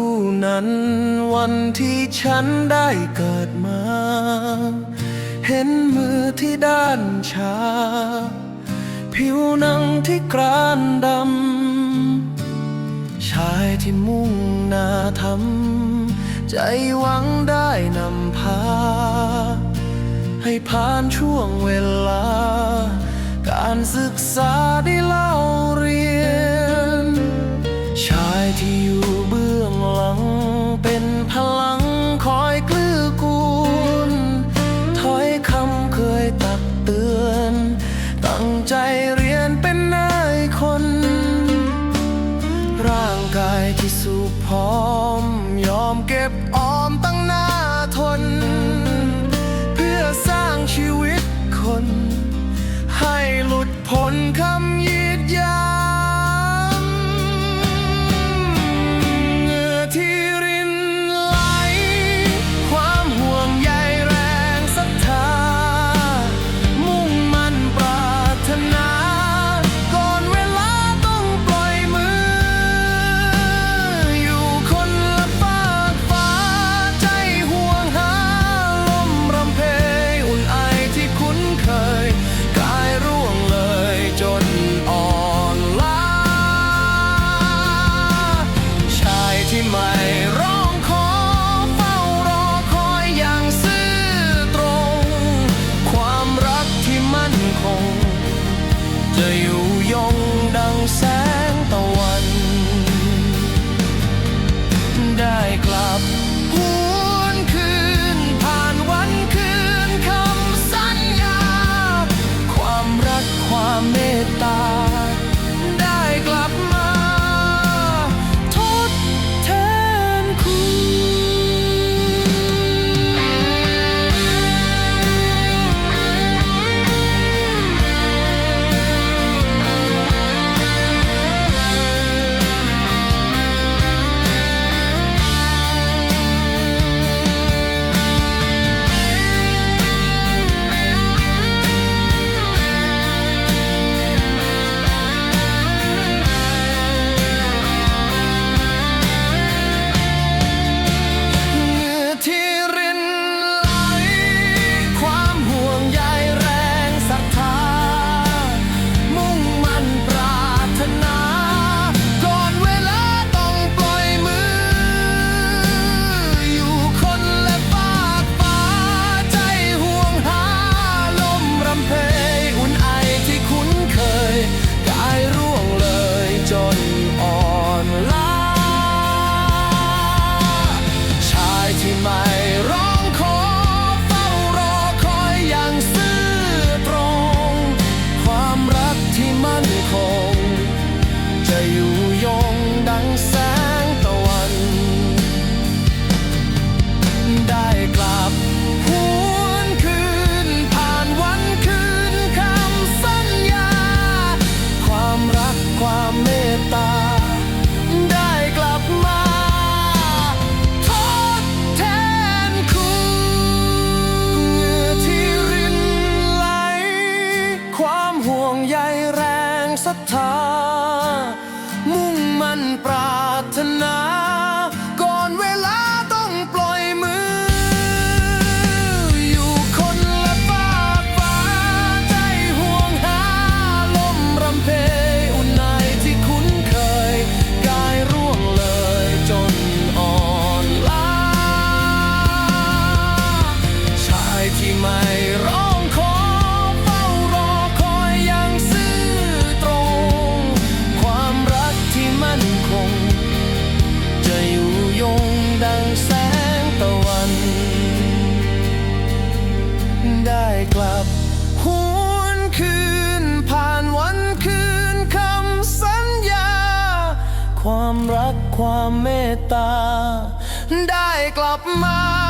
คู่นั้น วันที่ฉันได้เกิดมา เห็นมือที่ด้านชา ผิวหนังที่กรานดำ ชายที่มุ่งหน้าทำใจหวังได้นำพา ให้ผ่านช่วงเวลา การศึกษาได้เล่าเรียน call. I klap. นคง จะอยู่ยงดังแสงตะวัน ได้กลับหวนคืนผ่านวันคืนคำสัญญา ความรักความเมตตา ได้กลับมาทดแทนคุณเหงื่อที่รินไหล ความห่วงใย ศรัทธา มุ่งมั่นปรา รักความเมตตา ได้กลับมา